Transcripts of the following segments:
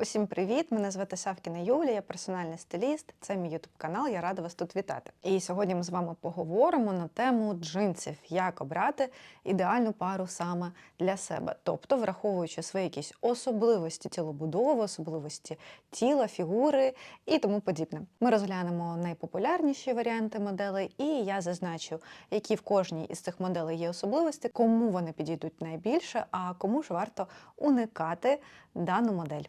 Усім привіт! Мене звати Савкіна Юлія, я персональний стиліст. Це мій ютуб канал. Я рада вас тут вітати. І сьогодні ми з вами поговоримо на тему джинсів, як обрати ідеальну пару саме для себе, тобто враховуючи свої якісь особливості тілобудови, особливості тіла, фігури і тому подібне. Ми розглянемо найпопулярніші варіанти моделей, і я зазначу, які в кожній із цих моделей є особливості, кому вони підійдуть найбільше, а кому ж варто уникати дану модель.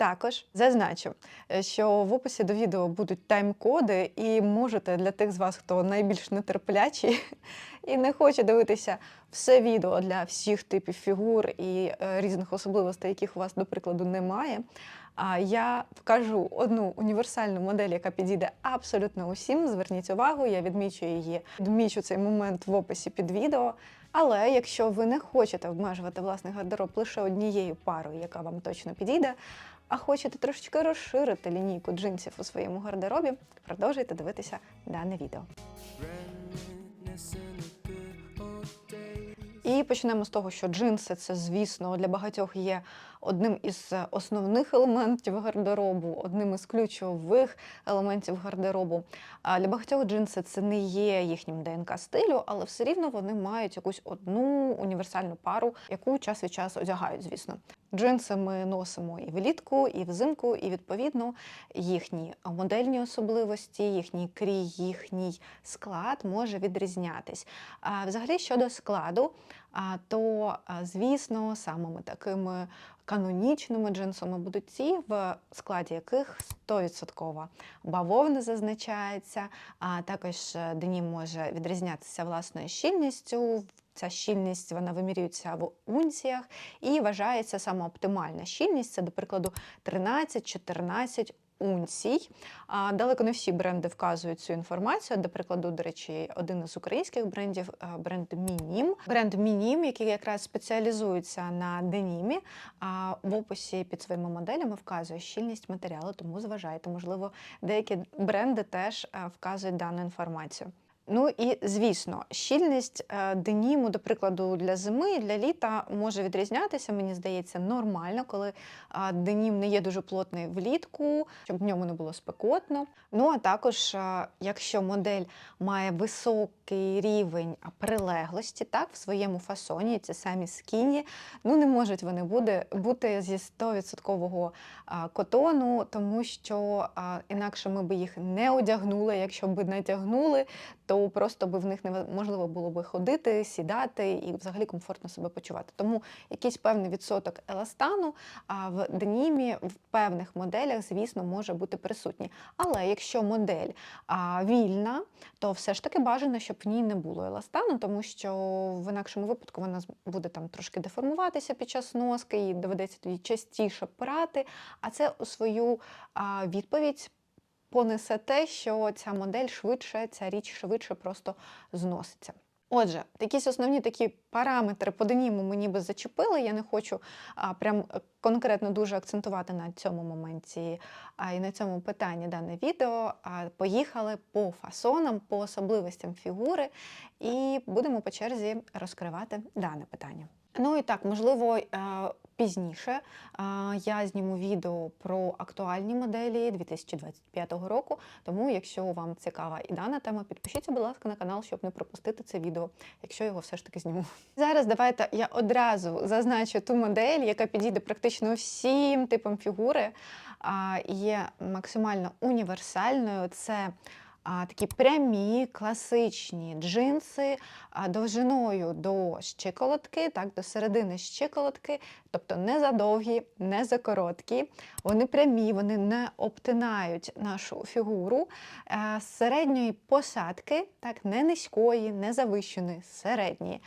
Також зазначу, е, що в описі до відео будуть тайм-коди, і можете для тих з вас, хто найбільш нетерплячий і не хоче дивитися все відео для всіх типів фігур і е, різних особливостей, яких у вас, до прикладу, немає. А я вкажу одну універсальну модель, яка підійде абсолютно усім. Зверніть увагу, я відмічу її, відмічу цей момент в описі під відео. Але якщо ви не хочете обмежувати власний гардероб лише однією парою, яка вам точно підійде, а хочете трошечки розширити лінійку джинсів у своєму гардеробі, продовжуйте дивитися дане відео. І почнемо з того, що джинси це, звісно, для багатьох є одним із основних елементів гардеробу, одним із ключових елементів гардеробу. Для багатьох джинси це не є їхнім ДНК стилю, але все рівно вони мають якусь одну універсальну пару, яку час від часу одягають, звісно. Джинси ми носимо і влітку, і взимку, і відповідно їхні модельні особливості, їхній крій, їхній склад може відрізнятись. А взагалі щодо складу, то звісно, самими такими канонічними джинсами будуть ті, в складі яких 100% бавовна зазначається, а також е, денім може відрізнятися власною щільністю. Ця щільність вона вимірюється в унціях і вважається саме оптимальна щільність. Це, до прикладу, 13-14 унцій. Далеко не всі бренди вказують цю інформацію. До прикладу, до речі, один із українських брендів бренд Мінім. Бренд Мінім, який якраз спеціалізується на денімі. А в описі під своїми моделями вказує щільність матеріалу, тому зважайте, можливо, деякі бренди теж вказують дану інформацію. Ну і звісно, щільність е, деніму, до прикладу, для зими і для літа може відрізнятися. Мені здається, нормально, коли денім не є дуже плотний влітку, щоб в ньому не було спекотно. Ну а також, якщо модель має високий рівень прилеглості, так в своєму фасоні, ці самі скіні, ну не можуть вони буде, бути зі 100% котону, тому що інакше ми би їх не одягнули. Якщо б натягнули, то просто би в них неможливо було би ходити, сідати і взагалі комфортно себе почувати. Тому якийсь певний відсоток еластану а в денімі в певних моделях, звісно, може бути присутній. Але якщо модель а, вільна, то все ж таки бажано, щоб в ній не було еластану, тому що в інакшому випадку вона буде там трошки деформуватися під час носки, і доведеться тоді частіше прати. А це у свою а, відповідь понесе те, що ця модель швидше, ця річ швидше просто зноситься. Отже, якісь основні такі параметри по деніму мені би зачепили. Я не хочу а, прям конкретно дуже акцентувати на цьому моменті а, і на цьому питанні дане відео. А поїхали по фасонам, по особливостям фігури, і будемо по черзі розкривати дане питання. Ну і так, можливо, пізніше я зніму відео про актуальні моделі 2025 року. Тому, якщо вам цікава і дана тема, підпишіться, будь ласка, на канал, щоб не пропустити це відео, якщо його все ж таки зніму. Зараз давайте я одразу зазначу ту модель, яка підійде практично всім типам фігури, є максимально універсальною. Це такі прямі класичні джинси а, довжиною до щиколотки, так, до середини щиколотки, тобто не задовгі, не за короткі. Вони прямі, вони не обтинають нашу фігуру а, е, середньої посадки, так, не низької, не завищеної, середньої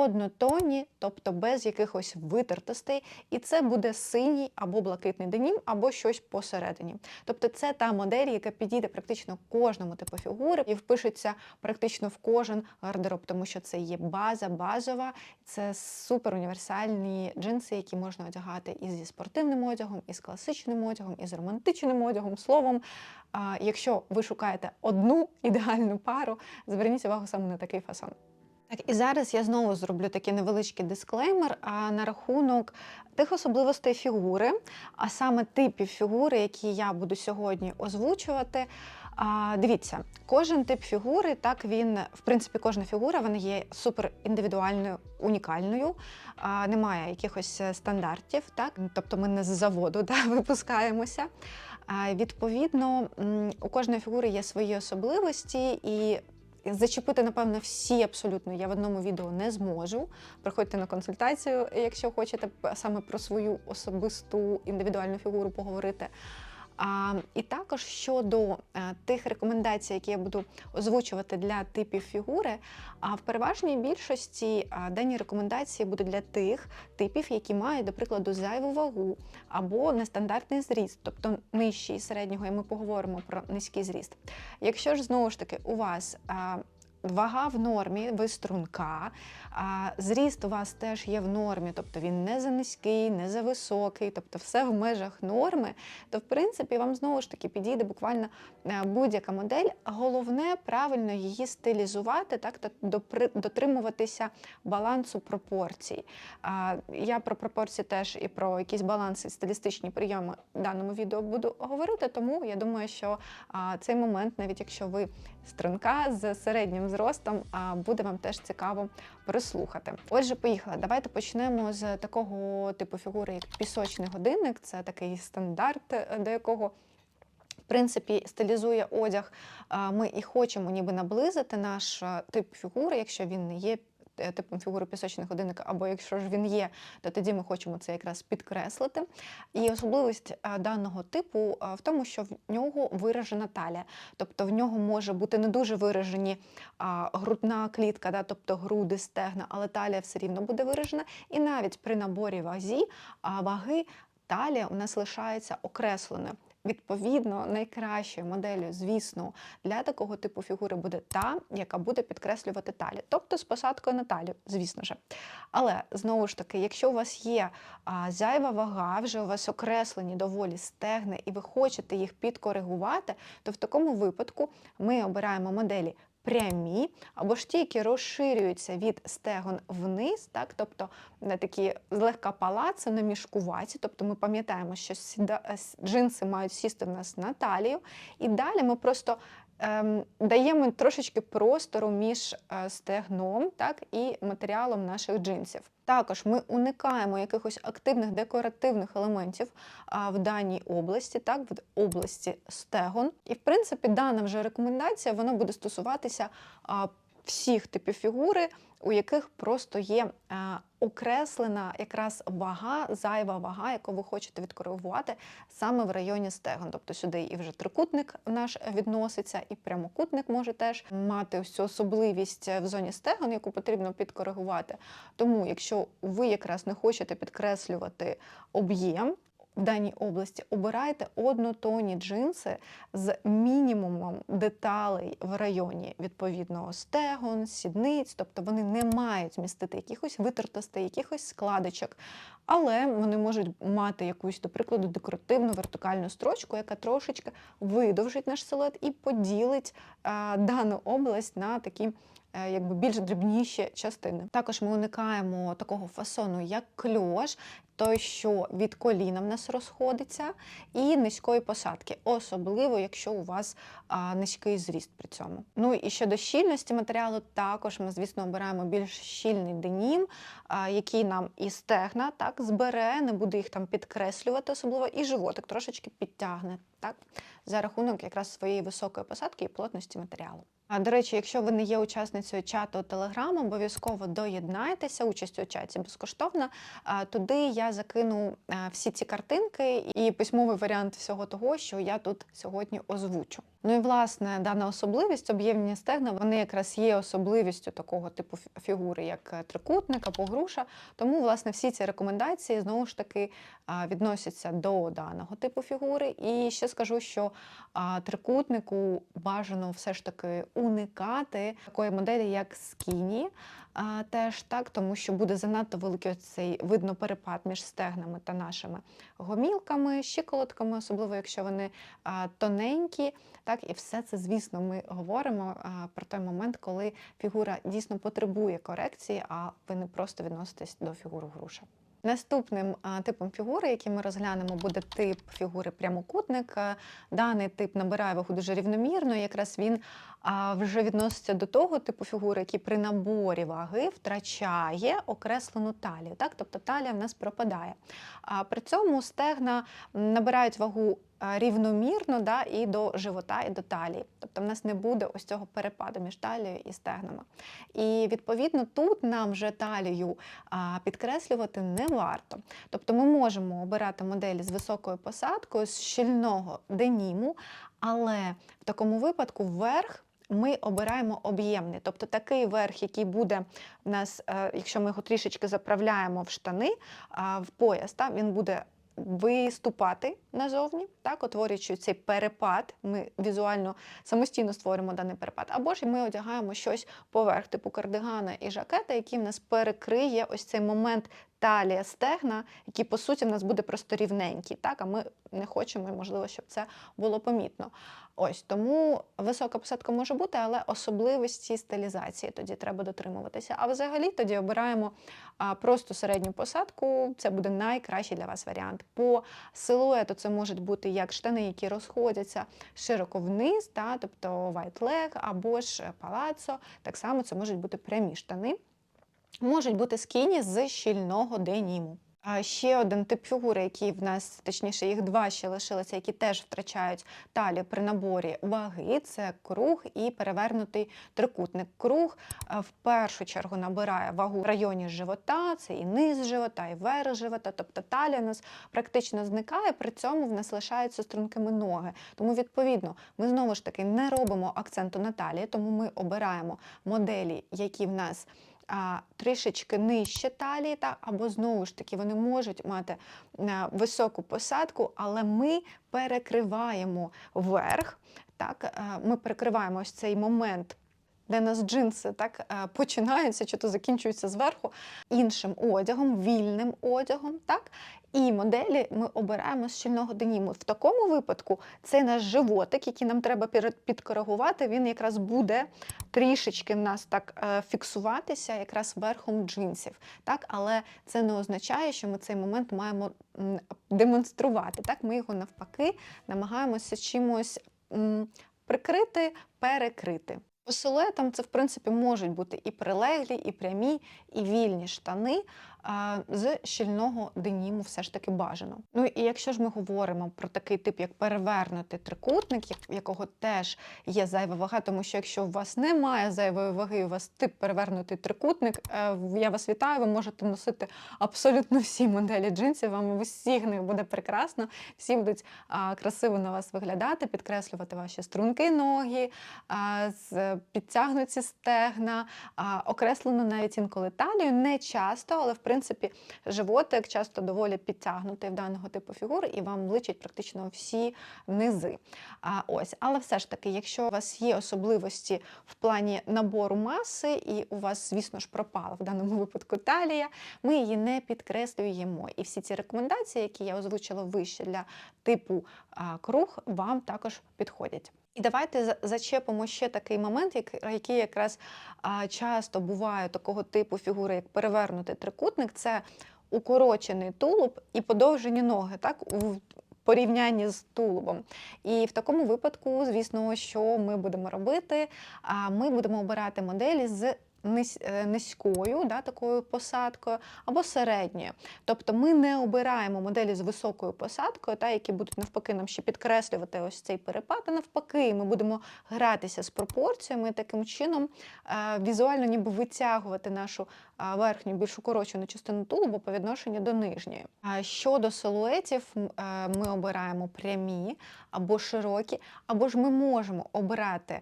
однотонні, тобто без якихось витертостей, і це буде синій або блакитний денім, або щось посередині. Тобто це та модель, яка підійде практично кожному типу фігури і впишеться практично в кожен гардероб, тому що це є база, базова, це супер універсальні джинси, які можна одягати і зі спортивним одягом, і з класичним одягом, і з романтичним одягом. Словом, якщо ви шукаєте одну ідеальну пару, зверніть увагу саме на такий фасон. Так, і зараз я знову зроблю такий невеличкий дисклеймер а, на рахунок тих особливостей фігури, а саме типів фігури, які я буду сьогодні озвучувати. А, дивіться, кожен тип фігури, так він, в принципі, кожна фігура вона є супер індивідуальною, унікальною, а, немає якихось е, стандартів, так? тобто ми не з заводу да, випускаємося. А, відповідно, у кожної фігури є свої особливості, і Зачепити, напевно, всі абсолютно я в одному відео не зможу. Приходьте на консультацію, якщо хочете саме про свою особисту індивідуальну фігуру поговорити. І також щодо е, тих рекомендацій, які я буду озвучувати для типів фігури, а в переважній більшості дані рекомендації будуть для тих типів, які мають, до прикладу, зайву вагу або нестандартний зріст, тобто нижчий середнього, і ми поговоримо про низький зріст. Якщо ж знову ж таки у вас вага в нормі, ви струнка, а зріст у вас теж є в нормі, тобто він не за низький, не за високий, тобто все в межах норми, то в принципі вам знову ж таки підійде буквально е, будь-яка модель. Головне правильно її стилізувати, так та дотримуватися балансу пропорцій. Я про пропорції теж і про якісь баланси, стилістичні прийоми в даному відео буду говорити, тому я думаю, що цей момент, навіть якщо ви струнка з середнім зростом, буде вам теж цікаво прослухати. Отже, поїхали. Давайте почнемо з такого типу фігури, як пісочний годинник. Це такий стандарт, е, до якого. В принципі, стилізує одяг. Ми і хочемо ніби наблизити наш е, тип фігури, якщо він не є типом фігури пісочних годинника, або якщо ж він є, то тоді ми хочемо це якраз підкреслити. І особливість е, даного типу е, в тому, що в нього виражена талія. Тобто в нього може бути не дуже виражені грудна клітка, да, тобто груди, стегна, але талія все рівно буде виражена. І навіть при наборі вазі, ваги талія у нас лишається окресленою. Відповідно, найкращою моделлю, звісно, для такого типу фігури буде та, яка буде підкреслювати талі, тобто з посадкою на талію, звісно ж. Але знову ж таки, якщо у вас є а, зайва вага, вже у вас окреслені доволі стегни, і ви хочете їх підкоригувати, то в такому випадку ми обираємо моделі. Прямі або ж ті, які розширюються від стегон вниз, так, тобто на такі злегка палаци, на мішкуваті. Тобто ми пам'ятаємо, що е, джинси мають сісти в нас на талію, і далі ми просто ем, даємо трошечки простору між е, стегном так, і матеріалом наших джинсів. Також ми уникаємо якихось активних декоративних елементів в даній області, так, в області стегон. І в принципі, дана вже рекомендація вона буде стосуватися всіх типів фігури, у яких просто є окреслена якраз вага, зайва вага, яку ви хочете відкоригувати саме в районі стегон. Тобто сюди і вже трикутник наш відноситься, і прямокутник може теж мати всю особливість в зоні стегон, яку потрібно підкоригувати. Тому, якщо ви якраз не хочете підкреслювати об'єм. В даній області обирайте однотонні джинси з мінімумом деталей в районі відповідного стегон, сідниць, тобто вони не мають містити якихось витертостей, якихось складочок, але вони можуть мати якусь, до прикладу, декоративну вертикальну строчку, яка трошечки видовжить наш силует і поділить а, дану область на такі якби більш дрібніші частини. Також ми уникаємо такого фасону, як кльош, той, що від коліна в нас розходиться, і низької посадки, особливо якщо у вас а, низький зріст при цьому. Ну і щодо щільності матеріалу, також ми, звісно, обираємо більш щільний денім, а, який нам і стегна так збере, не буде їх там підкреслювати, особливо, і животик трошечки підтягне, так, за рахунок якраз своєї високої посадки і плотності матеріалу. А до речі, якщо ви не є учасницею чату Telegram, обов'язково доєднайтеся. Участь у чаті безкоштовна. Туди я закину всі ці картинки і письмовий варіант всього того, що я тут сьогодні озвучу. Ну і власне дана особливість об'ємні стегна, вони якраз є особливістю такого типу фігури, як е, трикутник або груша. Тому, власне, всі ці рекомендації знову ж таки відносяться до даного типу фігури. І ще скажу, що трикутнику бажано все ж таки уникати такої моделі, як скіні, а, теж так, тому що буде занадто великий цей видно перепад між стегнами та нашими гомілками, щиколотками, особливо якщо вони а, тоненькі. Так, і все це, звісно, ми говоримо а, про той момент, коли фігура дійсно потребує корекції, а ви не просто відноситесь до фігури груша. Наступним типом фігури, який ми розглянемо, буде тип фігури прямокутника. Даний тип набирає вагу дуже рівномірно. Якраз він вже відноситься до того типу фігури, який при наборі ваги втрачає окреслену талію. Так? Тобто талія в нас пропадає. А при цьому стегна набирають вагу рівномірно да, і до живота, і до талії. Тобто в нас не буде ось цього перепаду між талією і стегнами. І відповідно тут нам вже талію підкреслювати не варто. Тобто ми можемо обирати моделі з високою посадкою, з щільного деніму, але в такому випадку верх. Ми обираємо об'ємний, тобто такий верх, який буде в нас, е, якщо ми його трішечки заправляємо в штани, в пояс, він буде виступати назовні, так, утворюючи цей перепад. Ми візуально самостійно створюємо даний перепад. Або ж ми одягаємо щось поверх, типу кардигана і жакета, який в нас перекриє ось цей момент талія стегна, який, по суті, в нас буде просто рівненький. Так, а ми не хочемо, і, можливо, щоб це було помітно. Ось тому висока посадка може бути, але особливості стилізації тоді треба дотримуватися. А взагалі тоді обираємо просто середню посадку. Це буде найкращий для вас варіант. По силуету це можуть бути як штани, які розходяться широко вниз, та, тобто white leg або ж палацо. Так само це можуть бути прямі штани. Можуть бути скіні з щільного деніму. А ще один тип фігури, який в нас, точніше, їх два ще лишилися, які теж втрачають талію при наборі ваги, це круг і перевернутий трикутник. Круг в першу чергу набирає вагу в районі живота, це і низ живота, і верх живота, тобто талія у нас практично зникає, при цьому в нас лишаються стрункими ноги. Тому, відповідно, ми знову ж таки не робимо акценту на талії, тому ми обираємо моделі, які в нас трішечки нижче талії, та, або знову ж таки вони можуть мати а, високу посадку, але ми перекриваємо верх. Так, ми перекриваємо ось цей момент. Де нас джинси так е, починаються чи то закінчуються зверху іншим одягом, вільним одягом, так і моделі ми обираємо з щільного деніму. В такому випадку цей наш животик, який нам треба підкоригувати, він якраз буде трішечки в нас так е, фіксуватися якраз верхом джинсів. Так? Але це не означає, що ми цей момент маємо демонструвати. Так? Ми його навпаки намагаємося чимось прикрити, перекрити. По силуетам це, в принципі, можуть бути і прилеглі, і прямі, і вільні штани з щільного деніму все ж таки бажано. Ну і якщо ж ми говоримо про такий тип, як перевернутий трикутник, якого теж є зайва вага, тому що якщо у вас немає зайвої ваги, у вас тип перевернутий трикутник, е, я вас вітаю, ви можете носити абсолютно всі моделі джинсів, вам в усіх них буде прекрасно, всі будуть красиво на вас виглядати, підкреслювати ваші струнки ноги, підтягнуті стегна, окреслено навіть інколи талію, не часто, але в принципі животик часто доволі підтягнутий в даного типу фігури, і вам вличать практично всі низи. А, ось, але все ж таки, якщо у вас є особливості в плані набору маси, і у вас, звісно ж, пропала в даному випадку талія, ми її не підкреслюємо. І всі ці рекомендації, які я озвучила вище для типу круг, вам також підходять. І давайте зачепимо ще такий момент, який якраз часто буває такого типу фігури, як перевернутий трикутник. Це укорочений тулуб і подовжені ноги, так у порівнянні з тулубом. І в такому випадку, звісно, що ми будемо робити? Ми будемо обирати моделі з низькою, да, такою посадкою або середньою. Тобто ми не обираємо моделі з високою посадкою, та, які будуть навпаки нам ще підкреслювати ось цей перепад. А навпаки, ми будемо гратися з пропорціями таким чином е, візуально ніби витягувати нашу е, верхню, більш укорочену частину тулубу по відношенню до нижньої. А щодо силуетів, е, ми обираємо прямі або широкі, або ж ми можемо обирати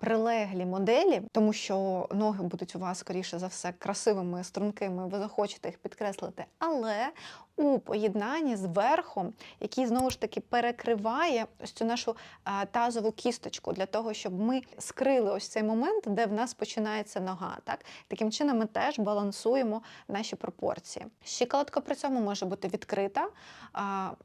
прилеглі моделі, тому що ноги будуть у вас, скоріше за все, красивими, стрункими, ви захочете їх підкреслити. Але у поєднанні з верхом, який знову ж таки перекриває ось цю нашу тазову кісточку для того, щоб ми скрили ось цей момент, де в нас починається нога. Так? Таким чином ми теж балансуємо наші пропорції. Щиколотка при цьому може бути відкрита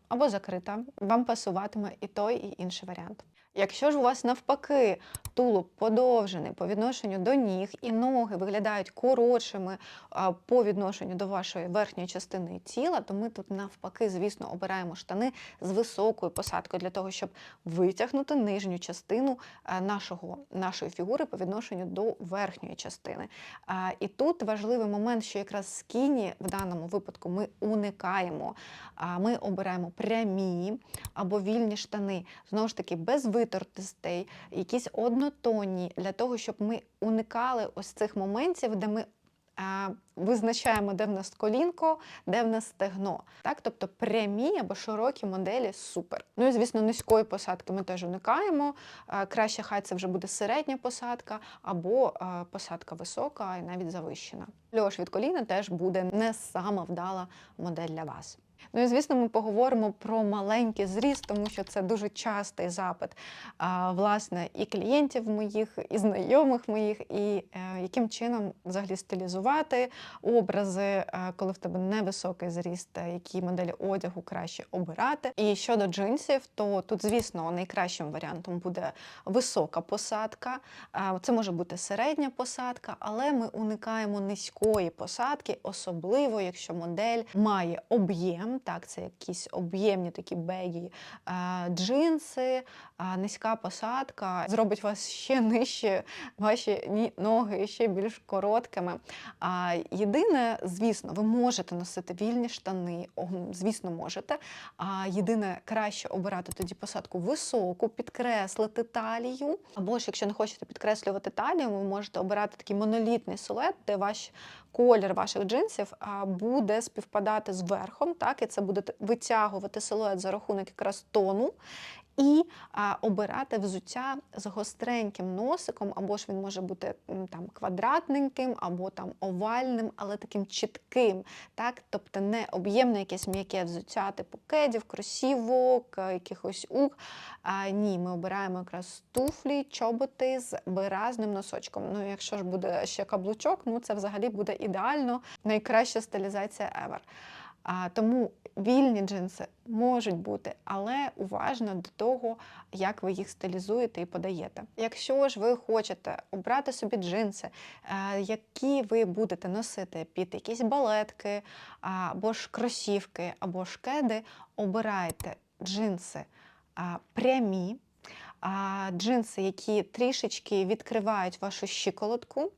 або закрита. Вам пасуватиме і той, і інший варіант. Якщо ж у вас навпаки тулуб подовжений по відношенню до ніг, і ноги виглядають коротшими по відношенню до вашої верхньої частини тіла, то ми тут навпаки, звісно, обираємо штани з високою посадкою для того, щоб витягнути нижню частину нашого, нашої фігури по відношенню до верхньої частини. І тут важливий момент, що якраз скіні в даному випадку ми уникаємо. Ми обираємо прямі або вільні штани, знову ж таки, без витертостей, якісь однотонні, для того, щоб ми уникали ось цих моментів, де ми а, визначаємо, де в нас колінко, де в нас стегно. Так? Тобто прямі або широкі моделі супер. Ну і звісно, низької посадки ми теж уникаємо. Краще хай це вже буде середня посадка або посадка висока і навіть завищена. Льош від коліна теж буде не сама вдала модель для вас. Ну і звісно, ми поговоримо про маленький зріст, тому що це дуже частий запит а, власне і клієнтів моїх, і знайомих моїх, і е, яким чином взагалі стилізувати образи, е, коли в тебе невисокий зріст, е, які моделі одягу краще обирати. І щодо джинсів, то тут, звісно, найкращим варіантом буде висока посадка. А, Це може бути середня посадка, але ми уникаємо низької посадки, особливо якщо модель має об'єм. Так, це якісь об'ємні такі бегі джинси, низька посадка зробить вас ще нижче, ваші ноги ще більш короткими. Єдине, звісно, ви можете носити вільні штани, звісно, можете. Єдине, краще обирати тоді посадку високу, підкреслити талію. Або ж, якщо не хочете підкреслювати талію, ви можете обирати такий монолітний силует, де ваш колір ваших джинсів буде співпадати з верхом, так, і це буде витягувати силует за рахунок якраз тону. І обирати взуття з гостреньким носиком, або ж він може бути там квадратненьким, або там овальним, але таким чітким. Так? Тобто не об'ємне якесь м'яке взуття, типу кедів, кросівок, е, якихось ук. А, ні, ми обираємо якраз туфлі, чоботи з виразним носочком. Ну, якщо ж буде ще каблучок, ну це взагалі буде ідеально, найкраща стилізація ever. А, тому вільні джинси можуть бути, але уважно до того, як ви їх стилізуєте і подаєте. Якщо ж ви хочете обрати собі джинси, е, які ви будете носити під якісь балетки, або ж кросівки, або ж кеди, обирайте джинси прямі, джинси, які трішечки відкривають вашу щиколотку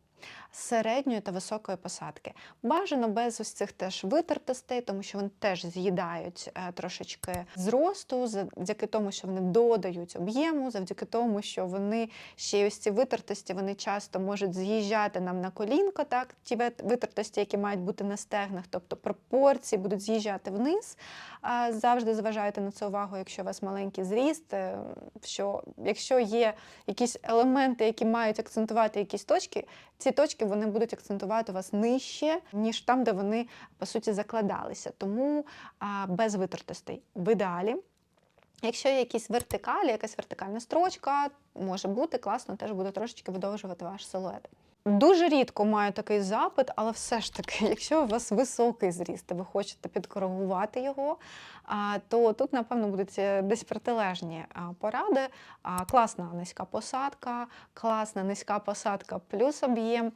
середньої та високої посадки. Бажано без ось цих теж витертостей, тому що вони теж з'їдають е, трошечки зросту, завдяки тому, що вони додають об'єму, завдяки тому, що вони ще ось ці витертості, вони часто можуть з'їжджати нам на колінко, так, ті витертості, які мають бути на стегнах, тобто пропорції будуть з'їжджати вниз. Завжди зважайте на це увагу, якщо у вас маленький зріст, е, що якщо є якісь елементи, які мають акцентувати якісь точки, ці точки вони будуть акцентувати вас нижче, ніж там, де вони по суті закладалися. Тому а, без витертостей в ідеалі. Якщо є якісь вертикалі, якась вертикальна строчка, може бути класно, теж буде трошечки видовжувати ваш силует. Дуже рідко маю такий запит, але все ж таки, якщо у вас високий зріст, і ви хочете підкоригувати його, то тут, напевно, будуть е, десь протилежні поради. Класна низька посадка, класна низька посадка плюс об'єм.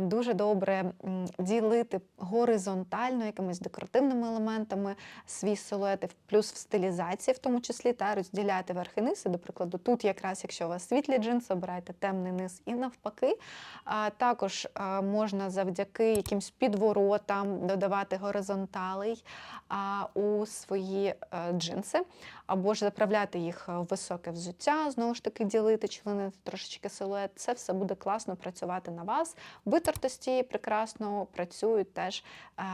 Дуже добре ділити горизонтально якимись декоративними елементами свій силует, плюс в стилізації, в тому числі, та розділяти верх і до прикладу, тут якраз, якщо у вас світлі джинси, обирайте темний низ і навпаки. Також можна завдяки якимсь підворотам додавати горизонталей у свої е, джинси. Або ж заправляти їх в високе взуття, знову ж таки ділити, членити трошечки силует. Це все буде класно працювати на вас. Витертості прекрасно працюють теж е,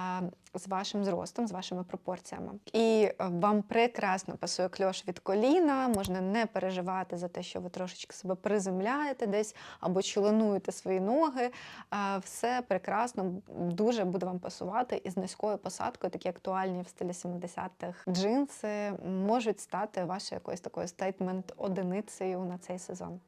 з вашим зростом, з вашими пропорціями. І е, вам прекрасно пасує кльош від коліна, можна не переживати за те, що ви трошечки себе приземляєте десь або членуєте свої ноги. Е, Все прекрасно, дуже буде вам пасувати і з низькою посадкою, такі актуальні в стилі 70-х джинси можуть стати вашою якоюсь такою стейтмент-одиницею на цей сезон.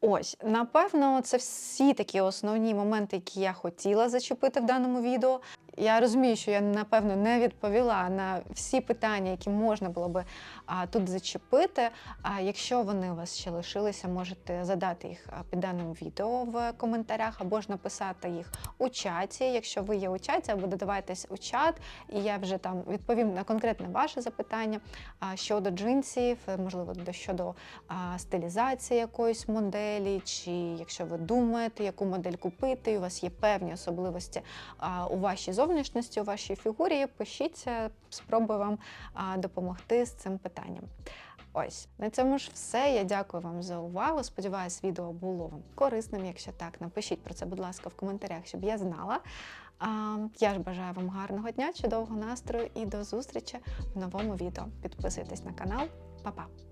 Ось, напевно, це всі такі основні моменти, які я хотіла зачепити в даному відео. Я розумію, що я напевно не відповіла на всі питання, які можна було би а, тут зачепити. А якщо вони у вас ще лишилися, можете задати їх під даним відео в коментарях або ж написати їх у чаті. Якщо ви є у чаті, або додавайтесь у чат, і я вже там відповім на конкретне ваше запитання а, щодо джинсів, можливо, щодо а, стилізації якоїсь моделі, чи якщо ви думаєте, яку модель купити, і у вас є певні особливості а, у вашій зовнішності, у вашій фігурі, пишіться, спробую вам допомогти з цим питанням. Ось на цьому ж все. Я дякую вам за увагу. Сподіваюсь, відео було вам корисним. Якщо так, напишіть про це, будь ласка, в коментарях, щоб я знала. А, я ж бажаю вам гарного дня, чудового настрою і до зустрічі в новому відео. Підписуйтесь на канал. Па-па!